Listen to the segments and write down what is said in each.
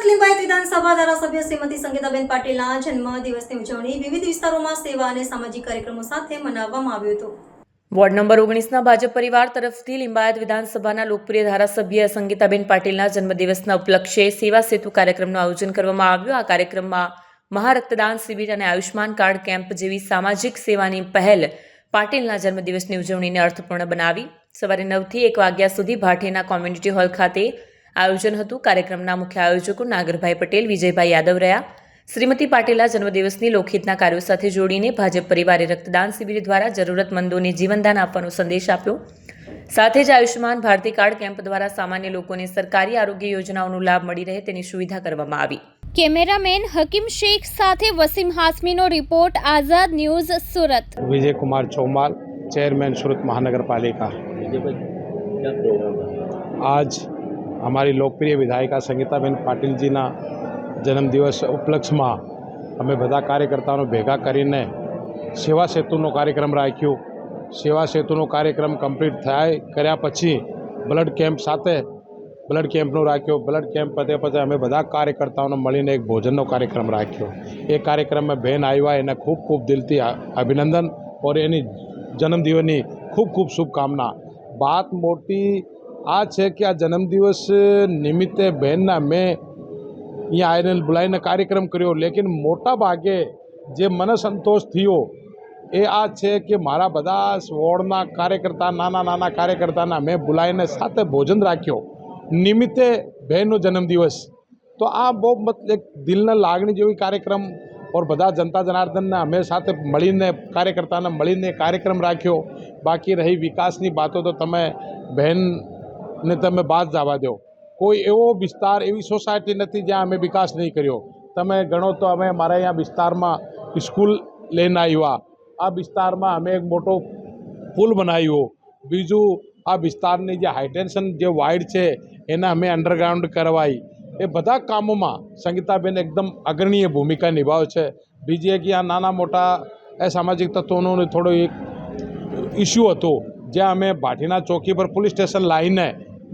સુરત લિંબાયત વિધાનસભા ધારાસભ્ય શ્રીમતી સંગીતાબેન પાટીલના જન્મ દિવસની ઉજવણી વિવિધ વિસ્તારોમાં સેવા અને સામાજિક કાર્યક્રમો સાથે મનાવવામાં આવ્યો હતો. વોર્ડ નંબર ઓગણીસના ભાજપ પરિવાર તરફથી લિંબાયત વિધાનસભાના લોકપ્રિય ધારાસભ્ય સંગીતાબેન પાટીલના જન્મદિવસના ઉપલક્ષે સેવા સેતુ કાર્યક્રમનું આયોજન કરવામાં આવ્યું. આ કાર્યક્રમમાં મહારક્તદાન શિબિર અને આયુષ્માન કાર્ડ કેમ્પ જેવી સામાજિક સેવાની પહેલ પાટીલના જન્મદિવસની ઉજવણીને અર્થપૂર્ણ બનાવી. સવારે નવથી એક વાગ્યા સુધી ભાટીના કોમ્યુનિટી હોલ ખાતે આયોજન હતું. કાર્યક્રમના મુખ્ય આયોજકો નાગરભાઈ પટેલ વિજયભાઈ યાદવ રહ્યા. શ્રીમતી પાટીલા જન્મદિવસની લોકહિતના કાર્યો સાથે જોડીને ભાજપ પરિવારે રક્તદાન શિબિર દ્વારા જરૂરતમંદોને જીવનદાન આપવાનો સંદેશ આપ્યો. સાથે જ આયુષ્યમાન ભારતી કાર્ડ કેમ્પ દ્વારા સામાન્ય લોકોને સરકારી આરોગ્ય યોજનાઓનો લાભ મળી રહે તેની સુવિધા કરવામાં આવી. કેમેરામેન હકીમ શેખ સાથે Wasim હાસમીનો report Azad news Surat. Vijaykumar Chaumal chairman Surat મહાનગરપાલિકા. આજ અમારી લોકપ્રિય વિધાયિકા સંગીતાબેન પાટીલજીના જન્મદિવસ ઉપલક્ષમાં અમે બધા કાર્યકર્તાઓને ભેગા કરીને સેવા સેતુનો કાર્યક્રમ રાખ્યો. સેવા સેતુનો કાર્યક્રમ કમ્પ્લીટ થાય કર્યા પછી બ્લડ કેમ્પ સાથે બ્લડ કેમ્પનો રાખ્યો. બ્લડ કેમ્પ પતે પતે અમે બધા કાર્યકર્તાઓને મળીને એક ભોજનનો કાર્યક્રમ રાખ્યો. એ કાર્યક્રમમાં બેન આવ્યા એને ખૂબ ખૂબ દિલથી અભિનંદન. ઓર એની જન્મદિવસની ખૂબ ખૂબ શુભકામના. વાત મોટી આ છે કે આ જન્મદિવસ નિમિત્તે બહેનના મેં અહીંયા આવીને બોલાવીને કાર્યક્રમ કર્યો લેકિન મોટા ભાગે જે મને સંતોષ થયો એ આ છે કે મારા બધા વોર્ડના કાર્યકર્તા નાના નાના કાર્યકર્તાના મેં બોલાવીને સાથે ભોજન રાખ્યો નિમિત્તે બહેનનો જન્મદિવસ તો આ બહુ મત એક દિલને લાગણી જેવી કાર્યક્રમ ઓર બધા જનતા જનાર્દનને અમે સાથે મળીને કાર્યકર્તાને મળીને કાર્યક્રમ રાખ્યો બાકી રહી વિકાસની વાતો તો તમે બહેનને તમે બાદ જવા દો. કોઈ એવો વિસ્તાર, એવી સોસાયટી નથી જ્યાં અમે વિકાસ નહીં કર્યો. તમે ગણો તો અમે મારા અહીંયા વિસ્તારમાં સ્કૂલ લઈને આવ્યા. આ વિસ્તારમાં અમે એક મોટો પુલ બનાવ્યો. બીજું, આ વિસ્તારની જે હાઇટેન્શન જે વાઇડ છે, એને અમે અંડરગ્રાઉન્ડ કરવાઈ. એ બધા કામોમાં સંગીતાબેન એકદમ અગ્રણીય ભૂમિકા નિભાવે છે. બીજી એક આ નાના મોટા એ સામાજિક તત્વોનો થોડો એક ઇસ્યુ હતો. જ્યાં અમે ભાટીના ચોકી પર પોલીસ સ્ટેશન લાવીને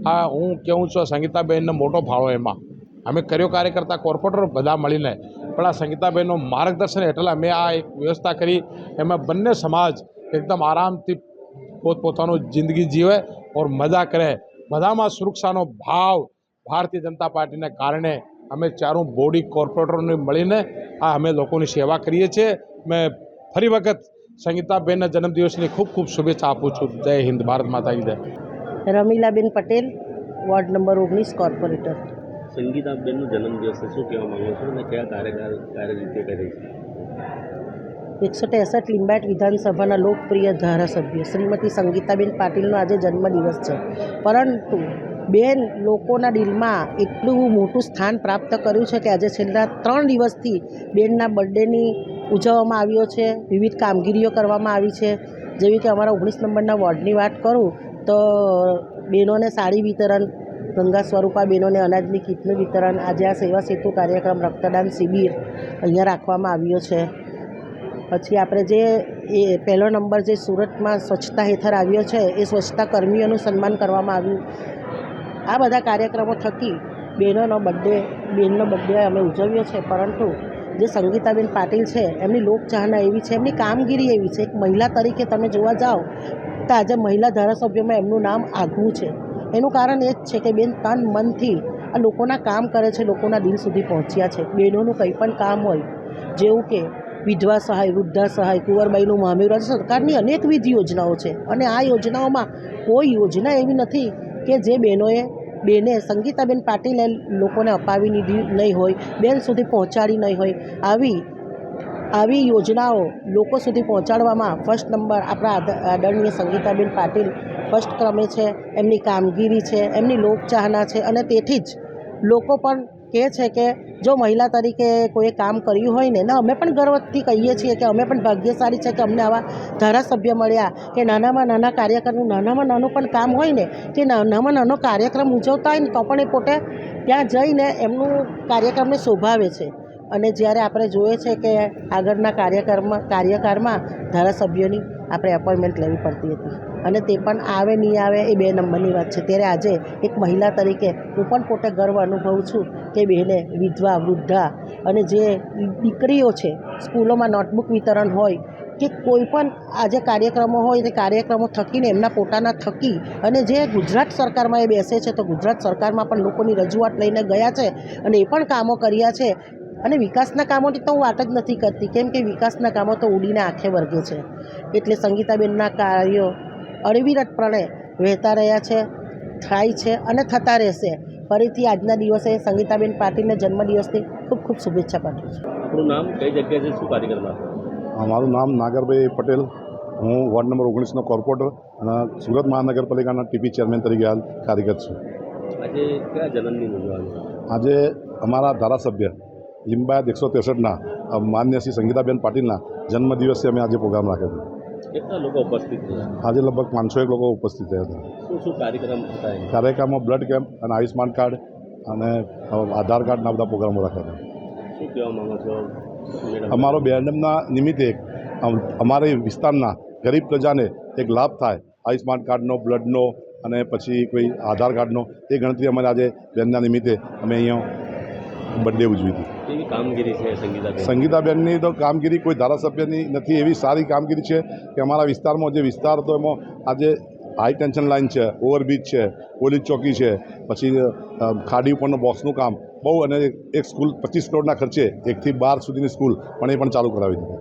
આ હું કહું છું સંગીતાબેનનો મોટો ફાળો એમાં. અમે કર્યો કાર્યકર્તા કોર્પોરેટર બધા મળીને, પણ આ સંગીતાબેનનો માર્ગદર્શન હેઠળ અમે આ એક વ્યવસ્થા કરી. એમાં બંને સમાજ એકદમ આરામથી પોતપોતાનું જિંદગી જીવે ઓર મજા કરે. બધામાં સુરક્ષાનો ભાવ ભારતીય જનતા પાર્ટીને કારણે અમે ચારું બોડી કોર્પોરેટરોને મળીને આ અમે લોકોની સેવા કરીએ છીએ. મેં ફરી વખત સંગીતાબેનના જન્મદિવસની ખૂબ ખૂબ શુભેચ્છા આપું છું. જય હિન્દ, ભારત માતા કી જય. રમીલાબેન પટેલ વોર્ડ નંબર ઓગણીસ કોર્પોરેટર. સંગીતાબેનનો જન્મદિવસ શું કહેવા માંગો છો અને કયા કાર્યકાળ કાર્ય રીતે કરી છે? એકસો ત્રેસઠ લિંબાયત વિધાનસભાના લોકપ્રિય ધારાસભ્ય. શ્રીમતી સંગીતાબેન પાટીલનો આજે જન્મદિવસ છે. પરંતુ બેન લોકોના દિલમાં એટલું મોટું સ્થાન પ્રાપ્ત કર્યું છે કે આજે છેલ્લા ત્રણ દિવસથી બેનના બર્થડેની ઉજવવામાં આવ્યો છે. વિવિધ કામગીરીઓ કરવામાં આવી છે. જેવી કે અમારા ઓગણીસ નંબરના વોર્ડની વાત કરું તો બહેનોને સાડી વિતરણ, ગંગા સ્વરૂપા બહેનોને અનાજની કીટનું વિતરણ, આજે આ સેવા સેતુ કાર્યક્રમ રક્તદાન શિબિર અહીંયા રાખવામાં આવ્યો છે. પછી આપણે જે એ પહેલો નંબર જે સુરતમાં સ્વચ્છતા હેઠળ આવ્યો છે, એ સ્વચ્છતા કર્મીઓનું સન્માન કરવામાં આવ્યું. આ બધા કાર્યક્રમો થકી બહેનોનો બર્થડે બેનનો બર્થડે અમે ઉજવ્યો છે, પરંતુ જે સંગીતાબેન પાટીલ છે, એમની લોકચાહના એવી છે, એમની કામગીરી એવી છે. એક મહિલા તરીકે તમે જોવા જાઓ તો આજે મહિલા ધારાસભ્યોમાં એમનું નામ આગવું છે. એનું કારણ એ જ છે કે બેન તન મનથી આ લોકોના કામ કરે છે, લોકોના દિલ સુધી પહોંચ્યા છે. બહેનોનું કંઈ પણ કામ હોય, જેવું કે વિધવા સહાય, વૃદ્ધા સહાય, કુંવરબાઈનું મામેરું સરકારની અનેકવિધ યોજનાઓ છે. અને આ યોજનાઓમાં કોઈ યોજના એવી નથી કે જે બહેનોએ બેને સંગીતાબેન પાટીલે લોકોને અપાવી નહીં હોય, બેન સુધી પહોંચાડી નહીં હોય, આવી આવી યોજનાઓ લોકો સુધી પહોંચાડવામાં ફર્સ્ટ નંબર આપણા આદ- આદરણીય સંગીતાબેન પાટીલ ફર્સ્ટ ક્રમે છે, એમની કામગીરી છે, એમની લોકચાહના છે અને તેથી જ લોકો પણ કહે છે કે જો મહિલા તરીકે કોઈ કામ કર્યું હોય ને અમે પણ ગર્વથી કહીએ છીએ કે અમે પણ ભાગ્યશાળી છે કે અમને આવા ધારાસભ્ય મળ્યા કે નાનામાં નાના કાર્યક્રમનું નાનામાં નાનું પણ કામ હોય ને, કે નાનામાં નાનો કાર્યક્રમ ઉજવતા હોય ને, તો પણ એ પોતે ત્યાં જઈને એમનું કાર્યક્રમને શોભાવે છે. અને જ્યારે આપણે જોઈએ છે કે આગળના કાર્યક્રમમાં કાર્યકાળમાં ધારાસભ્યોની આપણે એપોઇન્ટમેન્ટ લેવી પડતી હતી. અને તે પણ આવે નહીં આવે એ બે નંબરની વાત છે. ત્યારે આજે એક મહિલા તરીકે હું પણ પોતે ગર્વ અનુભવું છું કે બહેને વિધવા, વૃદ્ધા અને જે દીકરીઓ છે, સ્કૂલોમાં નોટબુક વિતરણ હોય કે કોઈ પણ આજે કાર્યક્રમો હોય તે કાર્યક્રમો થકીને એમના પોતાના થકી અને જે ગુજરાત સરકારમાં એ બેસે છે, તો ગુજરાત સરકારમાં પણ લોકોની રજૂઆત લઈને ગયા છે અને એ પણ કામો કર્યા છે અને વિકાસના કામોની તો હું વાત જ નથી કરતી. કેમ કે વિકાસના કામો તો ઉડીને આંખે વર્ગે છે. એટલે સંગીતાબેનના કાર્યો અવિરતપણે વહેતા રહ્યા છે થાય છે અને થતા રહેશે. ફરીથી આજના દિવસે સંગીતાબેન પાટીલને જન્મદિવસની ખૂબ ખૂબ શુભેચ્છા પાઠવું છું. આપણું નામ કઈ જગ્યાએ છે શું કાર્યક્રમ મારું નામ નાગરભાઈ પટેલ. હું વોર્ડ નંબર ઓગણીસનો કોર્પોરેટર અને સુરત મહાનગરપાલિકાના ટીપી ચેરમેન તરીકે હાલ કાર્યરત છું. આજે કયા જન્મદિન ઉજવવાનો આજે અમારા ધારાસભ્ય લિંબાયત એકસો ત્રેસઠના માન્ય શ્રી સંગીતાબેન પાટીલના જન્મદિવસે અમે આજે પ્રોગ્રામ રાખ્યો હતો. કેટલા લોકો ઉપસ્થિત આજે લગભગ પાંચસો એક લોકો ઉપસ્થિત થયા હતા. શું કાર્યક્રમ કાર્યક્રમમાં બ્લડ કેમ્પ અને આયુષ્માન કાર્ડ અને આધાર કાર્ડના બધા પ્રોગ્રામો રાખ્યા હતા. અમારો બેન્ડમના નિમિત્તે અમ- અમારી વિસ્તારના ગરીબ પ્રજાને એક લાભ થાય. આયુષ્માન કાર્ડનો બ્લડનો અને પછી કોઈ આધાર કાર્ડનો એ ગણતરી અમારે આજે બેનના નિમિત્તે અમે અહીંયા બર્થડે ઉજવી હતી. કેવી કામગીરી છે સંગીતાબેન? સંગીતાબેનની તો કામગીરી કોઈ ધારાસભ્યની નથી, એવી સારી કામગીરી છે કે અમારા વિસ્તારમાં જે વિસ્તાર હતો એમાં આજે હાઈ ટેન્શન લાઇન છે ઓવરબ્રિજ છે, પોલીસ ચોકી છે, પછી ખાડી ઉપરનું બોક્સનું કામ, બહુ અને એક સ્કૂલ પચીસ કરોડના ખર્ચે એકથી બાર સુધીની સ્કૂલ પણ એ પણ ચાલુ કરાવી દીધી.